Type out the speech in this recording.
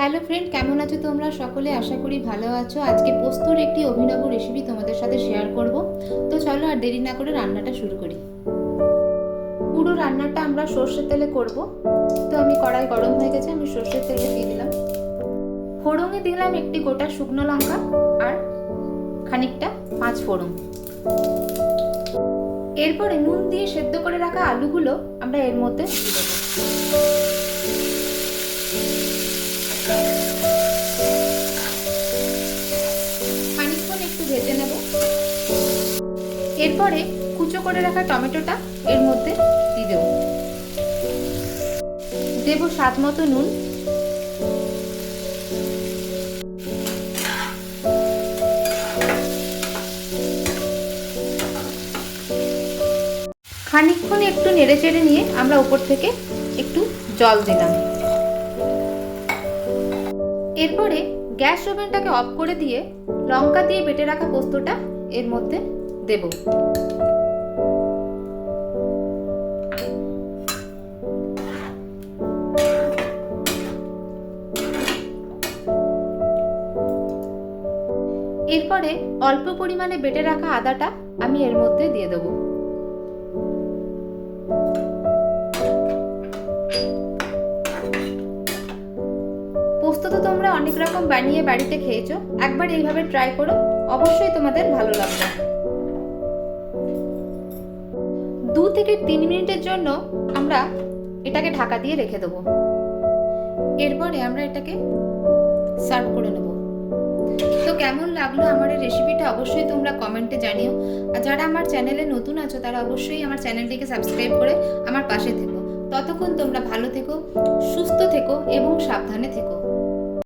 Hello friend, কেমন আছো তোমরা? সকলে আশা করি ভালো আছো। আজকে পোস্তর একটি অভিনব রেসিপি তোমাদের সাথে শেয়ার করব। তো চলো আর দেরি না করে রান্নাটা শুরু করি। পুরো রান্নাটা আমরা সর্ষের তেলে করব। তো আমি কড়াই গরম হয়ে গেছে, আমি সর্ষের তেলে দিয়ে দিলাম। ফোড়ঙে দিলাম একটি গোটা শুকনো লঙ্কা আর খানিকটা পাঁচ ফোড়ন। এরপরে নুন দিয়ে সেদ্ধ করে রাখা আলুগুলো আমরা এর মধ্যে দিয়ে দেবো। একটু ভেজে নেব। এরপরে কুচো করে রাখা টমেটোটা এর মধ্যে দিয়ে দেব। দেব স্বাদ মতো নুন। খানিকক্ষণ একটু নেড়ে চেড়ে নিয়ে আমরা উপর থেকে একটু জল দিলাম। এরপরে গ্যাস ওভেনটাকে অফ করে দিয়ে লঙ্কা দিয়ে বেটে রাখা পোস্তটা এর মধ্যে দেব। এরপরে অল্প পরিমাণে বেটে রাখা আদাটা আমি এর মধ্যে দিয়ে দেবো। তো তোমরা অনেক রকম বানিয়ে বাড়িতে খেয়েছো। একবার এইভাবে ট্রাই করো। অবশ্যই তোমাদের ভালো লাগবে। দু থেকে তিন মিনিটের জন্য আমরা এটাকে ঢাকা দিয়ে রেখে দেবো। এরপরে আমরা এটাকে সার্ভ করে নেব। তো কেমন লাগল আমার এই রেসিপিটা অবশ্যই তোমরা কমেন্টে জানিও। আর যারা আমার চ্যানেলে নতুন আছো, তারা অবশ্যই আমার চ্যানেলটিকে সাবস্ক্রাইব করে আমার পাশে থেকো। ততক্ষণ তোমরা ভালো থেকো, সুস্থ থেকো এবং সাবধানে থেকো।